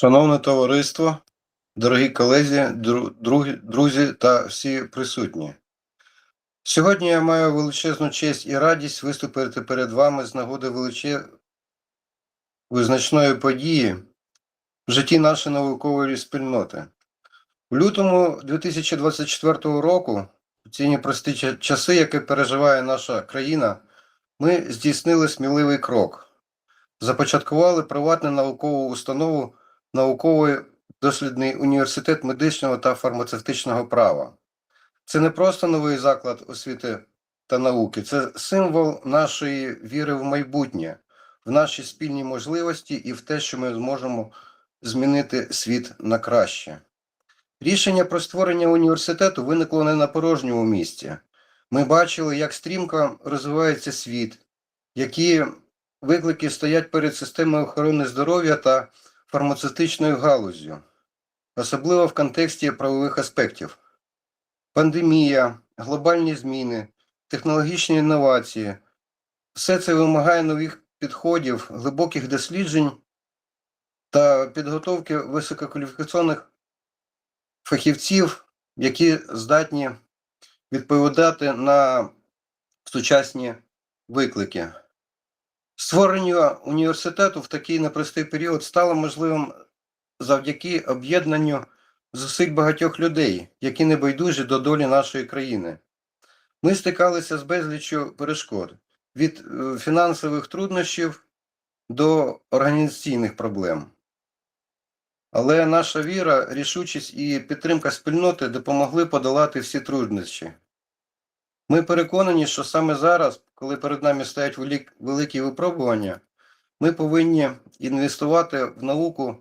Шановне товариство, дорогі колезі, друзі та всі присутні. Сьогодні я маю величезну честь і радість виступити перед вами з нагоди величе... визначної події в житті нашої наукової спільноти. У лютому 2024 року, в ці непрості ча- часи, які переживає наша країна, ми здійснили сміливий крок. Започаткували приватну наукову установу науковий дослідний університет медичного та фармацевтичного права. Це не просто новий заклад освіти та науки, це символ нашої віри в майбутнє, в наші спільні можливості і в те, що ми зможемо змінити світ на краще. Рішення про створення університету виникло не на порожньому місці. Ми бачили, як стрімко розвивається світ, які виклики стоять перед системою охорони здоров'я та фармацевтичною галуззю, особливо в контексті правових аспектів. Пандемія, глобальні зміни, технологічні інновації все це вимагає нових підходів, глибоких досліджень та підготовки висококваліфікаційних фахівців, які здатні відповідати на сучасні виклики. Створення університету в такий непростий період стало можливим завдяки об'єднанню зусиль багатьох людей, які не байдужі до долі нашої країни. Ми стикалися з безліччю перешкод від е, фінансових труднощів до організаційних проблем. Але наша віра, рішучість і підтримка спільноти допомогли подолати всі труднощі. Ми переконані, що саме зараз, коли перед нами стоять великі випробування, ми повинні інвестувати в науку,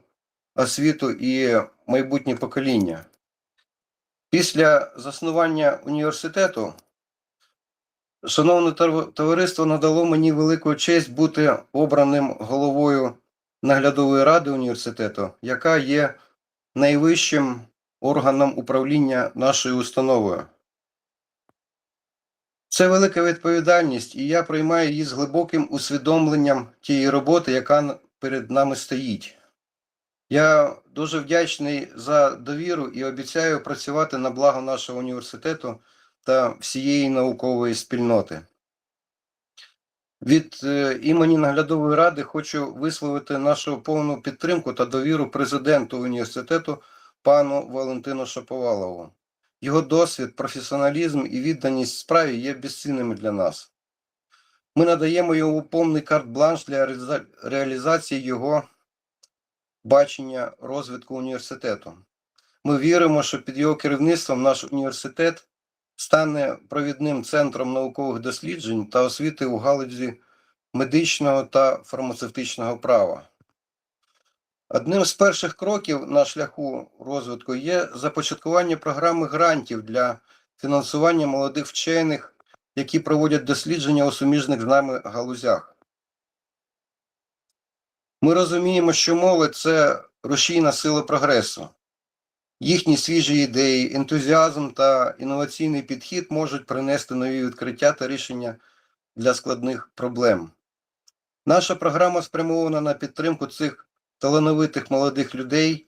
освіту і майбутнє покоління. Після заснування університету, шановне товариство надало мені велику честь бути обраним головою наглядової ради університету, яка є найвищим органом управління нашою установою. Це велика відповідальність, і я приймаю її з глибоким усвідомленням тієї роботи, яка перед нами стоїть. Я дуже вдячний за довіру і обіцяю працювати на благо нашого університету та всієї наукової спільноти. Від е, імені наглядової ради хочу висловити нашу повну підтримку та довіру президенту університету пану Валентину Шаповалову. Його досвід, професіоналізм і відданість справі є безцінними для нас. Ми надаємо йому повний карт-бланш для реалізації його бачення розвитку університету. Ми віримо, що під його керівництвом наш університет стане провідним центром наукових досліджень та освіти у галузі медичного та фармацевтичного права. Одним з перших кроків на шляху розвитку є започаткування програми грантів для фінансування молодих вчених, які проводять дослідження у суміжних з нами галузях. Ми розуміємо, що молодь це рушійна сила прогресу. Їхні свіжі ідеї, ентузіазм та інноваційний підхід можуть принести нові відкриття та рішення для складних проблем. Наша програма спрямована на підтримку цих талановитих молодих людей,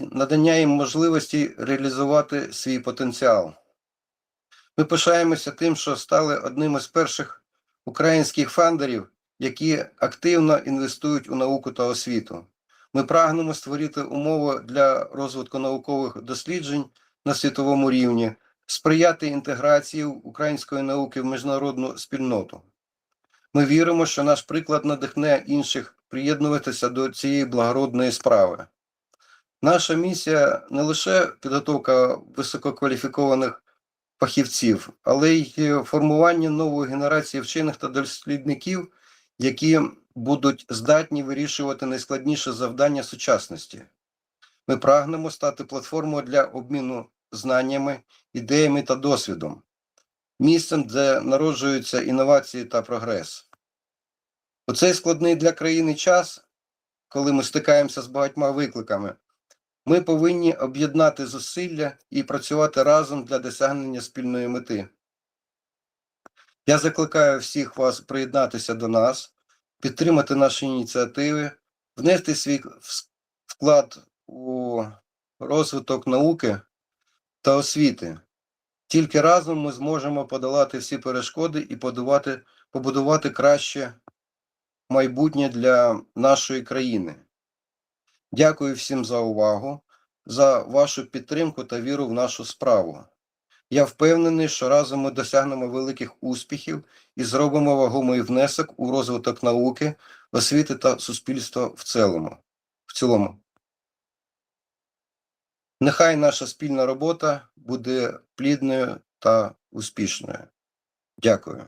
надання їм можливості реалізувати свій потенціал. Ми пишаємося тим, що стали одним із перших українських фандерів, які активно інвестують у науку та освіту. Ми прагнемо створити умови для розвитку наукових досліджень на світовому рівні, сприяти інтеграції української науки в міжнародну спільноту. Ми віримо, що наш приклад надихне інших приєднуватися до цієї благородної справи. Наша місія не лише підготовка висококваліфікованих фахівців, але й формування нової генерації вчених та дослідників, які будуть здатні вирішувати найскладніші завдання сучасності. Ми прагнемо стати платформою для обміну знаннями, ідеями та досвідом, місцем, де народжуються інновації та прогрес. У цей складний для країни час, коли ми стикаємося з багатьма викликами, ми повинні об'єднати зусилля і працювати разом для досягнення спільної мети. Я закликаю всіх вас приєднатися до нас, підтримати наші ініціативи, внести свій вклад у розвиток науки та освіти. Тільки разом ми зможемо подолати всі перешкоди і побудувати, побудувати краще майбутнє для нашої країни. Дякую всім за увагу, за вашу підтримку та віру в нашу справу. Я впевнений, що разом ми досягнемо великих успіхів і зробимо вагомий внесок у розвиток науки, освіти та суспільства в цілому. В цілому. Нехай наша спільна робота буде плідною та успішною. Дякую.